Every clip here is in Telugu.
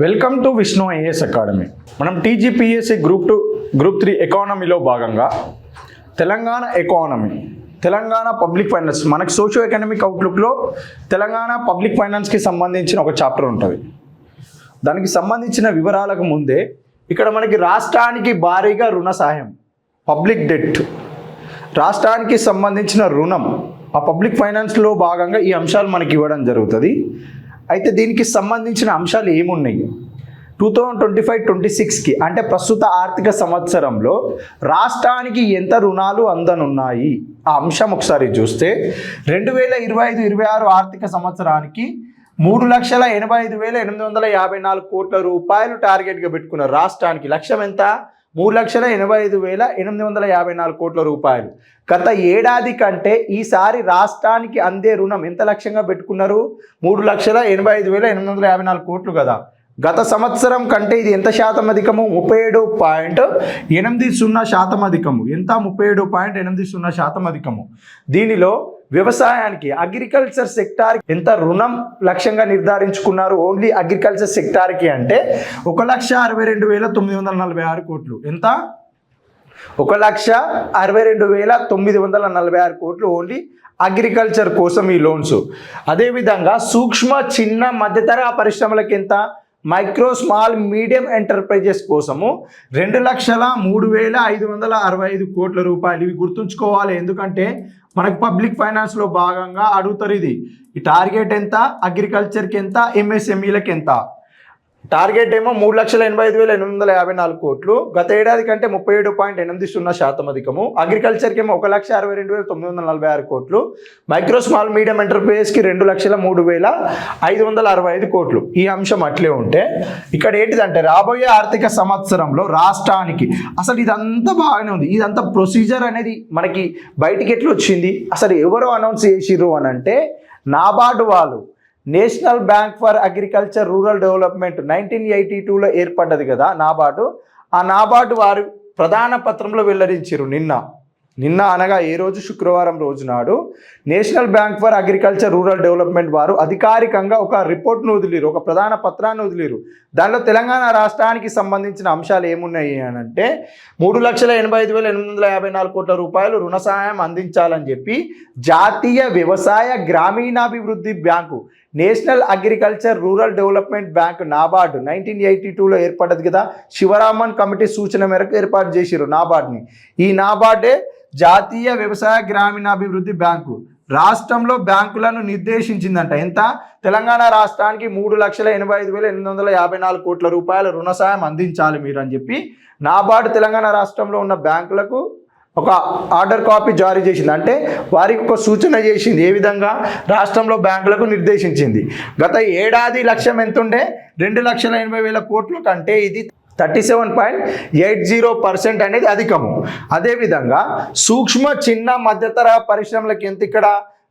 Welcome to Vishnu IAS academy. మనం TGPSC group two group three ఎకానమీలో భాగంగా Telangana economy Telangana public finance మనకి సోషో ఎకనామిక్ అవుట్లుక్లో తెలంగాణ పబ్లిక్ ఫైనాన్స్కి సంబంధించిన ఒక చాప్టర్ ఉంటుంది. దానికి సంబంధించిన వివరాలకు ముందే ఇక్కడ మనకి రాష్ట్రానికి భారీగా రుణ సహాయం పబ్లిక్ డెట్ రాష్ట్రానికి సంబంధించిన రుణం ఆ పబ్లిక్ ఫైనాన్స్లో భాగంగా ఈ అంశాలు మనకి ఇవ్వడం జరుగుతుంది. అయితే దీనికి సంబంధించిన అంశాలు ఏమున్నాయి? Two thousand twenty five twenty సిక్స్కి అంటే ప్రస్తుత ఆర్థిక సంవత్సరంలో రాష్ట్రానికి ఎంత రుణాలు అందనున్నాయి? ఆ అంశం ఒకసారి చూస్తే రెండు వేల ఇరవై ఐదు ఇరవై ఆరు ఆర్థిక సంవత్సరానికి మూడు లక్షల ఎనభై ఐదు వేల ఎనిమిది వందల యాభై నాలుగు కోట్ల రూపాయలు టార్గెట్గా పెట్టుకున్నారు రాష్ట్రానికి లక్ష్యం ఎంత? మూడు లక్షల ఎనభై ఐదు వేల ఎనిమిది వందల యాభై నాలుగు కోట్ల రూపాయలు. గత ఏడాది కంటే ఈసారి రాష్ట్రానికి అందే రుణం ఎంత లక్ష్యంగా పెట్టుకున్నారు? మూడు లక్షల ఎనభై ఐదు వేల ఎనిమిది వందల యాభై నాలుగు కోట్లు కదా. గత సంవత్సరం కంటే ఇది ఎంత శాతం అధికము? ముప్పై ఏడు పాయింట్ ఎనిమిది సున్నా శాతం అధికము. ఎంత? ముప్పై ఏడు పాయింట్ ఎనిమిది సున్నా శాతం అధికము. దీనిలో వ్యవసాయానికి అగ్రికల్చర్ సెక్టార్ ఎంత రుణం లక్ష్యంగా నిర్ధారించుకున్నారు? ఓన్లీ అగ్రికల్చర్ సెక్టార్కి అంటే ఒక లక్ష అరవై రెండు వేల తొమ్మిది వందల నలభై ఆరు కోట్లు. ఎంత? ఒక లక్ష అరవై రెండు వేల తొమ్మిది వందల నలభై ఆరు కోట్లు ఓన్లీ అగ్రికల్చర్ కోసం ఈ లోన్స్ అదేవిధంగా సూక్ష్మ చిన్న మధ్యతరహా పరిశ్రమలకు ఎంత? మైక్రో స్మాల్ మీడియం ఎంటర్ప్రైజెస్ కోసము రెండు లక్షల మూడు వేల ఐదు వందల అరవై ఐదు కోట్ల రూపాయలు ఇవి గుర్తుంచుకోవాలి. ఎందుకంటే మనకు పబ్లిక్ ఫైనాన్స్లో భాగంగా అడుగుతారు ఇది. ఈ టార్గెట్ ఎంత? అగ్రికల్చర్కి ఎంత? ఎంఎస్ఎంఈలకు ఎంత? టార్గెట్ ఏమో మూడు లక్షల ఎనభై ఐదు వేల ఎనిమిది వందల యాభై నాలుగు కోట్లు. గత ఏడాది కంటే ముప్పై ఏడు పాయింట్ ఎనిమిది సున్నా శాతం అధికము. అగ్రికల్చర్కి ఏమో ఒక లక్ష అరవై రెండు వేల తొమ్మిది వందల నలభై ఆరు కోట్లు. మైక్రో స్మాల్ మీడియం ఎంటర్ప్రైజెస్కి రెండు లక్షల మూడు వేల ఐదు వందల అరవై ఐదు కోట్లు. ఈ అంశం అట్లే ఉంటే ఇక్కడ ఏంటిదంటే రాబోయే ఆర్థిక సంవత్సరంలో రాష్ట్రానికి అసలు ఇదంతా బాగానే ఉంది. ఇదంతా ప్రొసీజర్ అనేది మనకి బయటికి ఎట్లా వచ్చింది? అసలు ఎవరు అనౌన్స్ చేసిర్రు అని అంటే నాబార్డు వాళ్ళు. National bank for agriculture rural development nineteen eighty టూలో ఏర్పడ్డది కదా నాబార్డు. ఆ నాబార్డు వారు ప్రధాన పత్రంలో వెల్లడించారు నిన్న. నిన్న అనగా ఏ రోజు? శుక్రవారం రోజు నాడు. National bank for agriculture rural development వారు అధికారికంగా ఒక రిపోర్ట్ను వదిలిరు ఒక ప్రధాన పత్రాన్ని వదిలేరు దానిలో తెలంగాణ రాష్ట్రానికి సంబంధించిన అంశాలు ఏమున్నాయి అని అంటే మూడు లక్షల ఎనభై ఐదు వేల ఎనిమిది వందల యాభై నాలుగు కోట్ల రూపాయలు రుణ సహాయం అందించాలని చెప్పి జాతీయ వ్యవసాయ గ్రామీణాభివృద్ధి bank national agriculture rural development bank NABARD nineteen eighty టూలో ఏర్పడ్డది కదా. శివరామన్ కమిటీ సూచన మేరకు ఏర్పాటు చేసిరు నాబార్డ్ని. ఈ నాబార్డే జాతీయ వ్యవసాయ గ్రామీణాభివృద్ధి బ్యాంకు. రాష్ట్రంలో బ్యాంకులను నిర్దేశించిందంట. ఎంత? తెలంగాణ రాష్ట్రానికి మూడు లక్షల ఎనభై ఐదు వేల ఎనిమిది వందల యాభై నాలుగు కోట్ల రూపాయల రుణ సాయం అందించాలి మీరు అని చెప్పి నాబార్డు తెలంగాణ రాష్ట్రంలో ఉన్న బ్యాంకులకు ఒక ఆర్డర్ కాపీ జారీ చేసింది. అంటే వారికి ఒక సూచన చేసింది. ఏ విధంగా? రాష్ట్రంలో బ్యాంకులకు నిర్దేశించింది. గత ఏడాది లక్ష్యం ఎంతుండే? రెండు లక్షల ఎనభై వేల కోట్ల కంటే ఇది thirty seven point eight zero percent అనేది అధికము. అదేవిధంగా సూక్ష్మ చిన్న మధ్యతరహా పరిశ్రమలకు ఎంత ఇక్కడ?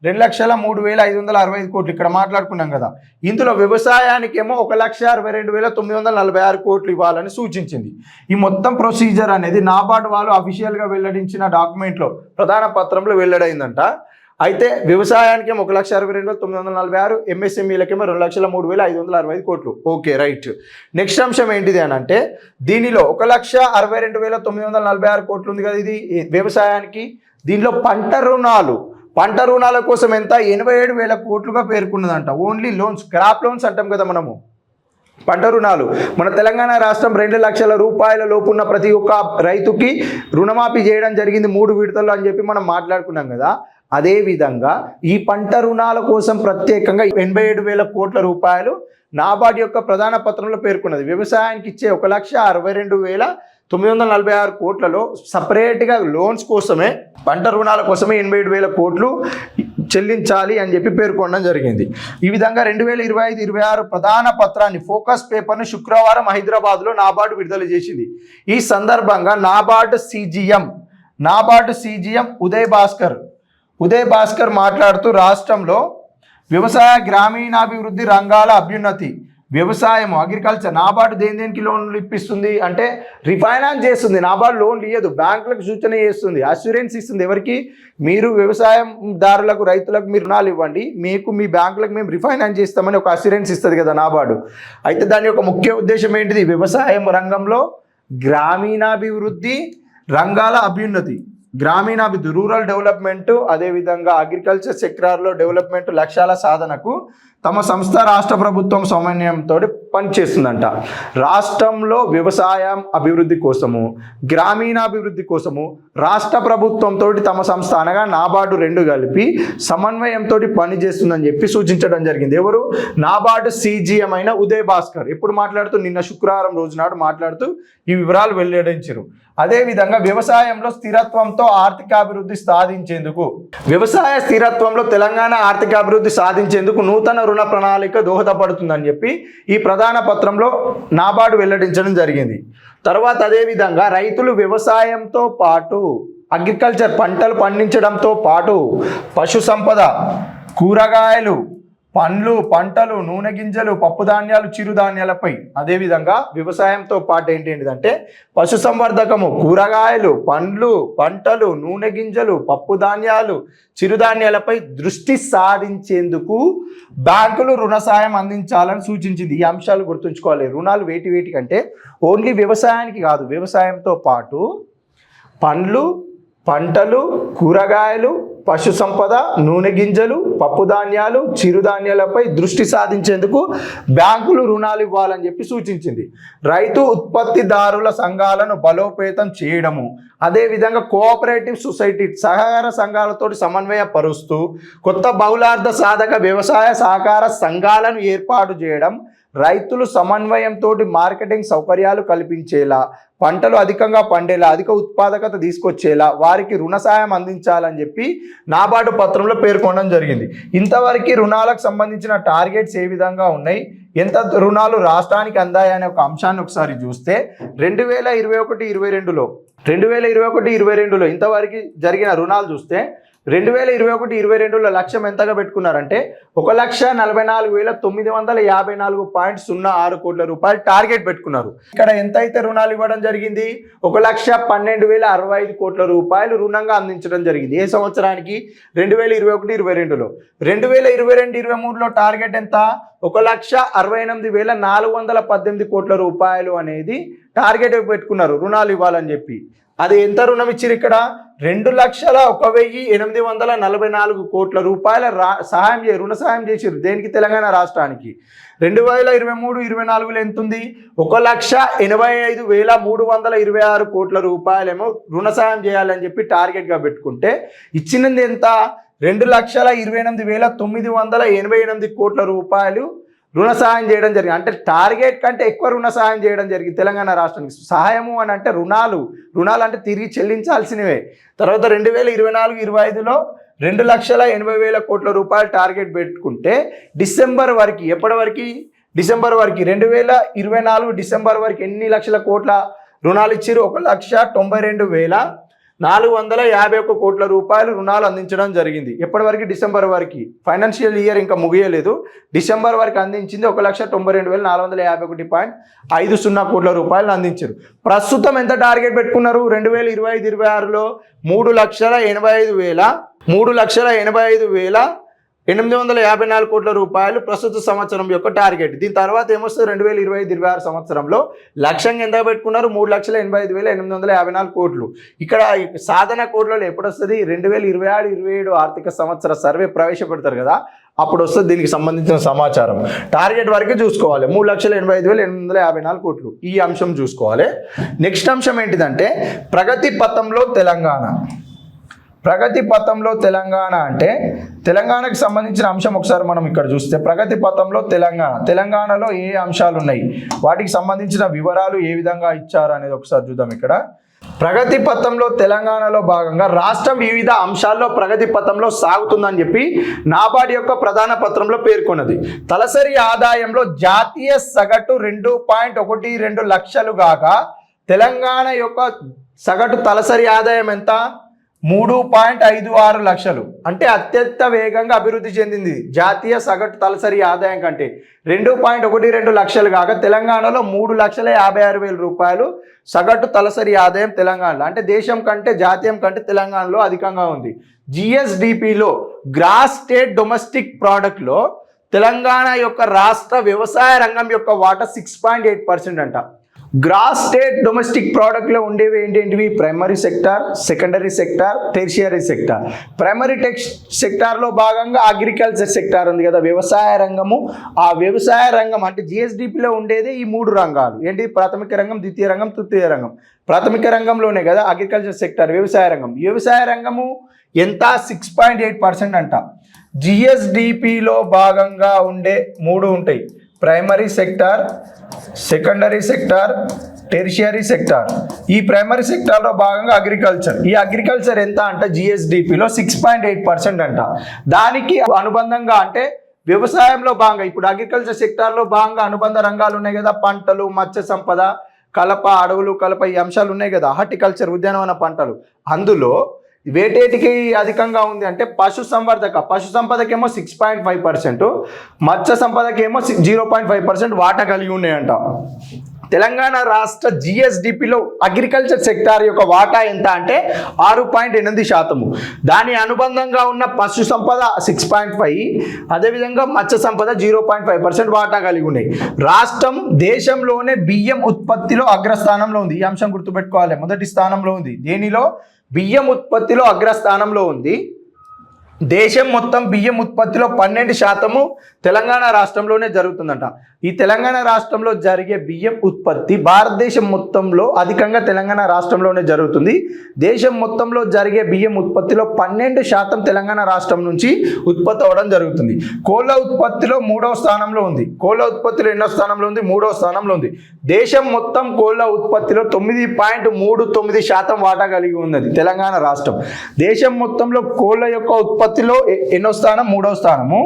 రెండు లక్షల మూడు వేల ఐదు వందల అరవై ఐదు కోట్లు ఇక్కడ మాట్లాడుకున్నాం కదా. ఇందులో వ్యవసాయానికేమో ఒక లక్ష అరవై రెండు వేల తొమ్మిది వందల నలభై ఆరు కోట్లు ఇవ్వాలని సూచించింది. ఈ మొత్తం ప్రొసీజర్ అనేది నాబార్డు వాళ్ళు అఫీషియల్గా వెల్లడించిన డాక్యుమెంట్లో ప్రధాన పత్రంలో వెల్లడైందంట. అయితే వ్యవసాయానికి ఒక లక్ష అరవై రెండు వేల తొమ్మిది వందల నలభై ఆరు ఎంఎస్ఎంఈలకేమో రెండు లక్షల మూడు వేల ఐదు వందల అరవై ఐదు కోట్లు. Okay right. నెక్స్ట్ అంశం ఏంటిది అని అంటే దీనిలో ఒక లక్ష అరవై రెండు వేల తొమ్మిది వందల నలభై ఆరు కోట్లు ఉంది కదా ఇది వ్యవసాయానికి. దీనిలో పంట రుణాలు పంట రుణాల కోసం ఎంత? ఎనభై ఏడు వేల కోట్లుగా పేర్కొన్నదంట. ఓన్లీ లోన్స్ క్రాప్ లోన్స్ అంటాం కదా మనము. పంట రుణాలు. మన తెలంగాణ రాష్ట్రం రెండు లక్షల రూపాయల లోపున్న ప్రతి ఒక్క రైతుకి రుణమాఫీ చేయడం జరిగింది మూడు విడతల్లో అని చెప్పి మనం మాట్లాడుకున్నాం కదా. అదేవిధంగా ఈ పంట రుణాల కోసం ప్రత్యేకంగా ఎనభై ఏడు వేల కోట్ల రూపాయలు నాబార్డు యొక్క ప్రధాన పత్రంలో పేర్కొన్నది. వ్యవసాయానికి ఇచ్చే ఒక లక్ష అరవై రెండు వేల తొమ్మిది వందల నలభై ఆరు కోట్లలో సపరేట్గా లోన్స్ కోసమే పంట రుణాల కోసమే ఎనభై ఏడు వేల కోట్లు చెల్లించాలి అని చెప్పి పేర్కొనడం జరిగింది. ఈ విధంగా రెండు వేల ఇరవై ఐదు ఇరవై ఆరు ప్రధాన పత్రాన్ని ఫోకస్ పేపర్ను శుక్రవారం హైదరాబాద్లో నాబార్డు విడుదల చేసింది. ఈ సందర్భంగా NABARD CGM NABARD CGM Uday Bhaskar Uday Bhaskar మాట్లాడుతూ రాష్ట్రంలో వ్యవసాయ గ్రామీణాభివృద్ధి రంగాల అభ్యున్నతి వ్యవసాయం అగ్రికల్చర్ నాబార్డు దేని దేనికి లోన్లు ఇప్పిస్తుంది? అంటే రిఫైనాన్స్ చేస్తుంది నాబార్డు లోన్లు ఇవ్వదు బ్యాంకులకు సూచన చేస్తుంది అస్యూరెన్స్ ఇస్తుంది ఎవరికి? మీరు వ్యవసాయందారులకు రైతులకు మీరు రుణాలు ఇవ్వండి మీకు మీ బ్యాంకులకు మేము రిఫైనాన్స్ చేస్తామని ఒక అస్యూరెన్స్ ఇస్తుంది కదా నాబార్డు అయితే దాని యొక్క ముఖ్య ఉద్దేశం ఏంటిది? వ్యవసాయం రంగంలో గ్రామీణాభివృద్ధి రంగాల అభ్యున్నతి. గ్రామీణాభివృద్ధి రూరల్ డెవలప్మెంట్ అదేవిధంగా అగ్రికల్చర్ సెక్టార్లో డెవలప్మెంట్ లక్ష్యాల సాధనకు తమ సంస్థ రాష్ట్ర ప్రభుత్వం సమన్వయంతో పనిచేస్తుందంట. రాష్ట్రంలో వ్యవసాయం అభివృద్ధి కోసము గ్రామీణాభివృద్ధి కోసము రాష్ట్ర ప్రభుత్వంతో తమ సంస్థ అనగా నాబార్డు రెండు కలిపి సమన్వయంతో పనిచేస్తుందని చెప్పి సూచించడం జరిగింది. ఎవరు? నాబార్డు సీజీఎం అయిన ఉదయ్ భాస్కర్ ఎప్పుడు మాట్లాడుతూ నిన్న శుక్రవారం రోజు నాడు మాట్లాడుతూ ఈ వివరాలు వెల్లడించారు. అదేవిధంగా వ్యవసాయంలో స్థిరత్వంతో ఆర్థికాభివృద్ధి సాధించేందుకు వ్యవసాయ స్థిరత్వంలో తెలంగాణ ఆర్థికాభివృద్ధి సాధించేందుకు నూతన రుణ ప్రణాళిక దోహదపడుతుందని చెప్పి ఈ ప్రధాన పత్రంలో నాబార్డు వెల్లడించడం జరిగింది. తర్వాత అదేవిధంగా రైతులు వ్యవసాయంతో పాటు అగ్రికల్చర్ పంటలు పండించడంతో పాటు పశు సంపద కూరగాయలు పండ్లు పంటలు నూనె గింజలు పప్పు ధాన్యాలు చిరుధాన్యాలపై అదేవిధంగా వ్యవసాయంతో పాటు ఏంటంటే పశు సంవర్ధకము కూరగాయలు పండ్లు పంటలు నూనె గింజలు పప్పు ధాన్యాలు చిరుధాన్యాలపై దృష్టి సాధించేందుకు బ్యాంకులు రుణ సాయం అందించాలని సూచించింది. ఈ అంశాలు గుర్తుంచుకోవాలి. రుణాలు వేటి వేటి కంటే ఓన్లీ వ్యవసాయానికి కాదు వ్యవసాయంతో పాటు పండ్లు పంటలు కూరగాయలు పశు సంపద నూనె గింజలు పప్పుధాన్యాలు చిరుధాన్యాలపై దృష్టి సాధించేందుకు బ్యాంకులు రుణాలు ఇవ్వాలని చెప్పి సూచించింది. రైతు ఉత్పత్తిదారుల సంఘాలను బలోపేతం చేయడము అదేవిధంగా కోఆపరేటివ్ సొసైటీ సహకార సంఘాలతో సమన్వయపరుస్తూ కొత్త బహుళార్థ సాధక వ్యవసాయ సహకార సంఘాలను ఏర్పాటు చేయడం రైతులు సమన్వయంతో మార్కెటింగ్ సౌకర్యాలు కల్పించేలా పంటలు అధికంగా పండేలా అధిక ఉత్పాదకత తీసుకొచ్చేలా వారికి రుణ సాయం అందించాలని చెప్పి నాబార్డు పత్రంలో పేర్కొనడం జరిగింది. ఇంతవరకు రుణాలకు సంబంధించిన టార్గెట్స్ ఏ విధంగా ఉన్నాయి? ఎంత రుణాలు రాష్ట్రానికి అందాయనే ఒక అంశాన్ని ఒకసారి చూస్తే రెండు వేల ఇరవై ఒకటి ఇరవై రెండులో రెండు వేల ఇరవై ఒకటి ఇరవై రెండులో ఇంతవరకు జరిగిన రుణాలు చూస్తే రెండు వేల ఇరవై ఒకటి ఇరవై రెండులో లక్ష్యం ఎంతగా పెట్టుకున్నారంటే ఒక లక్ష నలభై నాలుగు వేల తొమ్మిది వందల యాభై నాలుగు పాయింట్ సున్నా ఆరు కోట్ల రూపాయలు టార్గెట్ పెట్టుకున్నారు. ఇక్కడ ఎంతైతే రుణాలు ఇవ్వడం జరిగింది? ఒక లక్ష పన్నెండు వేల అరవై ఐదు కోట్ల రూపాయలు రుణంగా అందించడం జరిగింది. ఏ సంవత్సరానికి? రెండు వేల ఇరవై ఒకటి ఇరవై రెండులో. రెండు వేల ఇరవై రెండు ఇరవై మూడులో టార్గెట్ ఎంత? ఒక లక్ష అరవై ఎనిమిది వేల నాలుగు వందల పద్దెనిమిది కోట్ల రూపాయలు అనేది టార్గెట్ పెట్టుకున్నారు. రుణాలు ఇవ్వాలని చెప్పి. అది ఎంత రుణం ఇచ్చారు ఇక్కడ? రెండు లక్షల ఒక వెయ్యి ఎనిమిది వందల నలభై నాలుగు కోట్ల రూపాయల రా సహాయం చే రుణ సహాయం చేసారు దేనికి? తెలంగాణ రాష్ట్రానికి. రెండు వేల ఇరవై మూడు ఇరవై నాలుగులో ఎంత ఉంది ఒక లక్ష ఎనభై ఐదు వేల మూడు వందల ఇరవై ఆరు కోట్ల రూపాయలేమో రుణ సహాయం చేయాలని చెప్పి టార్గెట్గా పెట్టుకుంటే ఇచ్చినది ఎంత? రెండు లక్షల ఇరవై ఎనిమిది వేల తొమ్మిది వందల ఎనభై ఎనిమిది కోట్ల రూపాయలు రుణ సహాయం చేయడం జరిగింది. అంటే టార్గెట్ కంటే ఎక్కువ రుణ సహాయం చేయడం జరిగింది తెలంగాణ రాష్ట్రానికి. సహాయము అని అంటే రుణాలు. రుణాలు అంటే తిరిగి చెల్లించాల్సినవే. తర్వాత రెండు వేల ఇరవై నాలుగు ఇరవై ఐదులో రెండు లక్షల ఎనభై వేల కోట్ల రూపాయలు టార్గెట్ పెట్టుకుంటే డిసెంబర్ వరకు ఎప్పటి వరకు? డిసెంబర్ వరకు. రెండు వేల ఇరవై నాలుగు డిసెంబర్ వరకు ఎన్ని లక్షల కోట్ల రుణాలు ఇచ్చారు ఒక లక్ష తొంభై రెండు వేల నాలుగు వందల యాభై ఒక్క కోట్ల రూపాయలు రుణాలు అందించడం జరిగింది. ఎప్పటి వరకు డిసెంబర్ వరకు. ఫైనాన్షియల్ ఇయర్ ఇంకా ముగియలేదు. డిసెంబర్ వరకు అందించింది ఒక లక్ష తొంభై రెండు వేల నాలుగు వందల యాభై ఒకటి పాయింట్ ఐదు సున్నా కోట్ల రూపాయలు అందించారు. ప్రస్తుతం ఎంత టార్గెట్ పెట్టుకున్నారు? రెండు వేల ఇరవై ఐదు ఇరవై ఆరులో మూడు లక్షల ఎనభై ఐదు వేల మూడు లక్షల ఎనభై ఐదు వేల ఎనిమిది వందల యాభై నాలుగు కోట్ల రూపాయలు ప్రస్తుత సంవత్సరం యొక్క టార్గెట్. దీని తర్వాత ఏమొస్తుంది? రెండు వేల ఇరవై ఐదు ఇరవై ఆరు సంవత్సరంలో లక్ష్యంగా ఎంత పెట్టుకున్నారు. మూడు లక్షల ఎనభై ఐదు వేల ఎనిమిది వందల యాభై నాలుగు కోట్లు. ఇక్కడ సాధన కోట్లలో ఎప్పుడు వస్తుంది? రెండు వేల ఇరవై ఆరు ఇరవై ఏడు ఆర్థిక సంవత్సర సర్వే ప్రవేశపెడతారు కదా అప్పుడు వస్తుంది దీనికి సంబంధించిన సమాచారం. టార్గెట్ వరకే చూసుకోవాలి. మూడు లక్షల ఎనభై ఐదు వేల ఎనిమిది వందల యాభై నాలుగు కోట్లు. ఈ అంశం చూసుకోవాలి. నెక్స్ట్ అంశం ఏంటిదంటే ప్రగతి పథంలో తెలంగాణ. ప్రగతి పథంలో తెలంగాణ అంటే తెలంగాణకు సంబంధించిన అంశం ఒకసారి మనం ఇక్కడ చూస్తే ప్రగతి పథంలో తెలంగాణ. తెలంగాణలో ఏ అంశాలు ఉన్నాయి వాటికి సంబంధించిన వివరాలు ఏ విధంగా ఇచ్చారు అనేది ఒకసారి చూద్దాం ఇక్కడ. ప్రగతి పథంలో తెలంగాణలో భాగంగా రాష్ట్రం వివిధ అంశాల్లో ప్రగతి పథంలో సాగుతుందని చెప్పి నాబార్డు యొక్క ప్రధాన పత్రంలో పేర్కొన్నది. తలసరి ఆదాయంలో జాతీయ సగటు రెండు పాయింట్ ఒకటి రెండు లక్షలు కాగా తెలంగాణ యొక్క సగటు తలసరి ఆదాయం ఎంత? మూడు పాయింట్ ఐదు ఆరు లక్షలు. అంటే అత్యంత వేగంగా అభివృద్ధి చెందింది. జాతీయ సగటు తలసరి ఆదాయం కంటే రెండు పాయింట్ ఒకటి రెండు లక్షలు కాక తెలంగాణలో మూడు లక్షల యాభై ఆరు వేల రూపాయలు సగటు తలసరి ఆదాయం తెలంగాణలో. అంటే దేశం కంటే జాతీయం కంటే తెలంగాణలో అధికంగా ఉంది. జిఎస్డిపిలో గ్రాస్ స్టేట్ డొమెస్టిక్ ప్రోడక్ట్లో తెలంగాణ యొక్క రాష్ట్ర వ్యవసాయ రంగం యొక్క వాటా సిక్స్ పాయింట్ ఎయిట్ పర్సెంట్ అంట. గ్రాస్ స్టేట్ డొమెస్టిక్ ప్రోడక్ట్లో ఉండేవి ఏంటేంటివి primary sector secondary sector tertiary sector primary tax సెక్టార్లో భాగంగా అగ్రికల్చర్ సెక్టార్ ఉంది కదా వ్యవసాయ రంగము. ఆ వ్యవసాయ రంగం అంటే జిఎస్డిపిలో ఉండేది ఈ మూడు రంగాలు. ఏంటి? ప్రాథమిక రంగం ద్వితీయ రంగం తృతీయ రంగం. ప్రాథమిక రంగంలోనే కదా అగ్రికల్చర్ సెక్టార్ వ్యవసాయ రంగం. వ్యవసాయ రంగము ఎంత? సిక్స్ పాయింట్ ఎయిట్ పర్సెంట్ అంట. జిఎస్డిపిలో భాగంగా ఉండే మూడు ఉంటాయి. Primary sector secondary sector tertiary sector. ఈ ప్రైమరీ సెక్టార్లో భాగంగా అగ్రికల్చర్. ఈ అగ్రికల్చర్ ఎంత అంటే? జిఎస్డిపిలో సిక్స్ పాయింట్ ఎయిట్ పర్సెంట్ అంట. దానికి అనుబంధంగా అంటే వ్యవసాయంలో భాగంగా ఇప్పుడు అగ్రికల్చర్ సెక్టార్లో భాగంగా అనుబంధ రంగాలు ఉన్నాయి కదా. పంటలు మత్స్య సంపద కలప అడవులు కలప ఈ అంశాలు ఉన్నాయి కదా. హార్టికల్చర్ ఉద్యానవన పంటలు. అందులో వేటేటికి అధికంగా ఉంది అంటే పశు సంవర్ధక. పశు సంపదకేమో సిక్స్ పాయింట్ ఫైవ్ పర్సెంట్ మత్స్య సంపదకేమో జీరో పాయింట్ ఫైవ్ పర్సెంట్ వాటా కలిగి ఉన్నాయంట. తెలంగాణ రాష్ట్ర జిఎస్డిపిలో అగ్రికల్చర్ సెక్టార్ యొక్క వాటా ఎంత అంటే ఆరు పాయింట్ ఎనిమిది శాతము. దాని అనుబంధంగా ఉన్న పశు సంపద సిక్స్ పాయింట్ ఫైవ్ అదేవిధంగా Matsya Sampada zero point five percent వాటా కలిగి ఉన్నాయి. రాష్ట్రం దేశంలోనే బియ్యం ఉత్పత్తిలో అగ్రస్థానంలో ఉంది. ఈ అంశం గుర్తుపెట్టుకోవాలి. మొదటి స్థానంలో ఉంది. దేనిలో? బియ్యం ఉత్పత్తిలో అగ్రస్థానంలో ఉంది. దేశం మొత్తం బియ్యం ఉత్పత్తిలో పన్నెండు శాతము తెలంగాణ రాష్ట్రంలోనే జరుగుతుందంట. ఈ తెలంగాణ రాష్ట్రంలో జరిగే బియ్యం ఉత్పత్తి భారతదేశం మొత్తంలో అధికంగా తెలంగాణ రాష్ట్రంలోనే జరుగుతుంది. దేశం మొత్తంలో జరిగే బియ్యం ఉత్పత్తిలో పన్నెండు శాతం తెలంగాణ రాష్ట్రం నుంచి ఉత్పత్తి అవ్వడం జరుగుతుంది. కోళ్ళ ఉత్పత్తిలో మూడవ స్థానంలో ఉంది. కోళ్ళ ఉత్పత్తిలో ఎన్నో స్థానంలో ఉంది? మూడవ స్థానంలో ఉంది. దేశం మొత్తం కోళ్ళ ఉత్పత్తిలో తొమ్మిది పాయింట్ మూడు తొమ్మిది శాతం వాటా కలిగి ఉన్నది తెలంగాణ రాష్ట్రం. దేశం మొత్తంలో కోళ్ళ యొక్క ఉత్పత్తిలో ఎన్నో స్థానం? మూడవ స్థానము.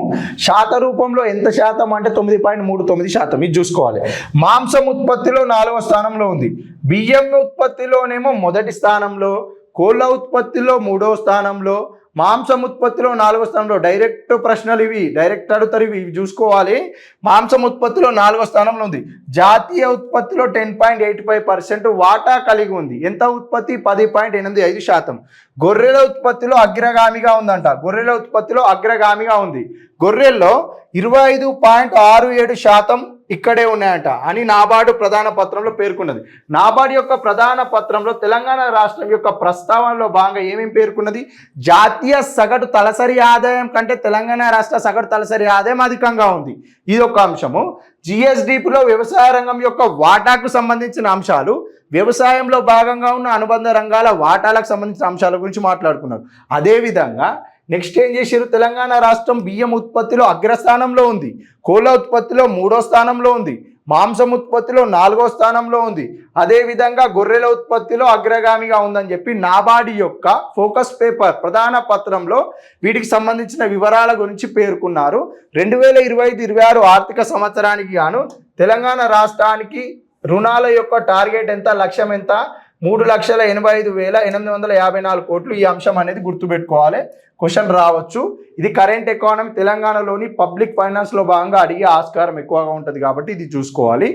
శాత రూపంలో ఎంత శాతం అంటే తొమ్మిది పాయింట్ మూడు తొమ్మిది శాతం. ఇది చూసుకోవాలి. మాంసం ఉత్పత్తిలో నాలుగో స్థానంలో ఉంది. బియ్యం ఉత్పత్తిలోనేమో మొదటి స్థానంలో కోళ్ళ ఉత్పత్తిలో మూడో స్థానంలో మాంసం ఉత్పత్తిలో నాలుగో స్థానంలో డైరెక్ట్ ప్రశ్నలు ఇవి డైరెక్ట్ అడుగుతారు ఇవి ఇవి చూసుకోవాలి. మాంసం ఉత్పత్తిలో నాలుగో స్థానంలో ఉంది. జాతీయ ఉత్పత్తిలో ten point eight five percent వాటా కలిగి ఉంది. ఎంత ఉత్పత్తి? పది పాయింట్ ఎనిమిది ఐదు శాతం. గొర్రెల ఉత్పత్తిలో అగ్రగామిగా ఉందంట. గొర్రెల ఉత్పత్తిలో అగ్రగామిగా ఉంది. గొర్రెల్లో ఇరవై ఐదు పాయింట్ ఆరు ఏడు శాతం ఇక్కడే ఉన్నాయంట అని నాబార్డు ప్రధాన పత్రంలో పేర్కొన్నది. నాబార్డు యొక్క ప్రధాన పత్రంలో తెలంగాణ రాష్ట్రం యొక్క ప్రస్తావనలో భాగంగా ఏమేమి పేర్కొన్నది? జాతీయ సగటు తలసరి ఆదాయం కంటే తెలంగాణ రాష్ట్ర సగటు తలసరి ఆదాయం అధికంగా ఉంది. ఇది ఒక అంశము. జిఎస్డిపిలో వ్యవసాయ రంగం యొక్క వాటాకు సంబంధించిన అంశాలు వ్యవసాయంలో భాగంగా ఉన్న అనుబంధ రంగాల వాటాలకు సంబంధించిన అంశాల గురించి మాట్లాడుకున్నారు. అదేవిధంగా నెక్స్ట్ ఏం చేశారు తెలంగాణ రాష్ట్రం బియ్యం ఉత్పత్తిలో అగ్రస్థానంలో ఉంది. కోళ్ళ ఉత్పత్తిలో మూడో స్థానంలో ఉంది. మాంసం ఉత్పత్తిలో నాలుగో స్థానంలో ఉంది. అదేవిధంగా గొర్రెల ఉత్పత్తిలో అగ్రగామిగా ఉందని చెప్పి నాబార్డు యొక్క ఫోకస్ పేపర్ ప్రధాన పత్రంలో వీటికి సంబంధించిన వివరాల గురించి పేర్కొన్నారు. రెండు వేల ఇరవై ఐదు ఇరవై ఆరు ఆర్థిక సంవత్సరానికి గాను తెలంగాణ రాష్ట్రానికి రుణాల యొక్క టార్గెట్ ఎంత? లక్ష్యం ఎంత? మూడు లక్షల ఎనభై ఐదు వేల ఎనిమిది వందల యాభై నాలుగు కోట్లు ఈ అంశం అనేది గుర్తుపెట్టుకోవాలి. క్వశ్చన్ రావచ్చు. ఇది కరెంట్ ఎకానమీ తెలంగాణలోని పబ్లిక్ ఫైనాన్స్లో భాగంగా అడిగే ఆస్కారం ఎక్కువగా ఉంటుంది కాబట్టి ఇది చూసుకోవాలి.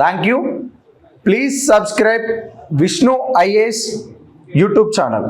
Thank you please subscribe Vishnu IAS YouTube channel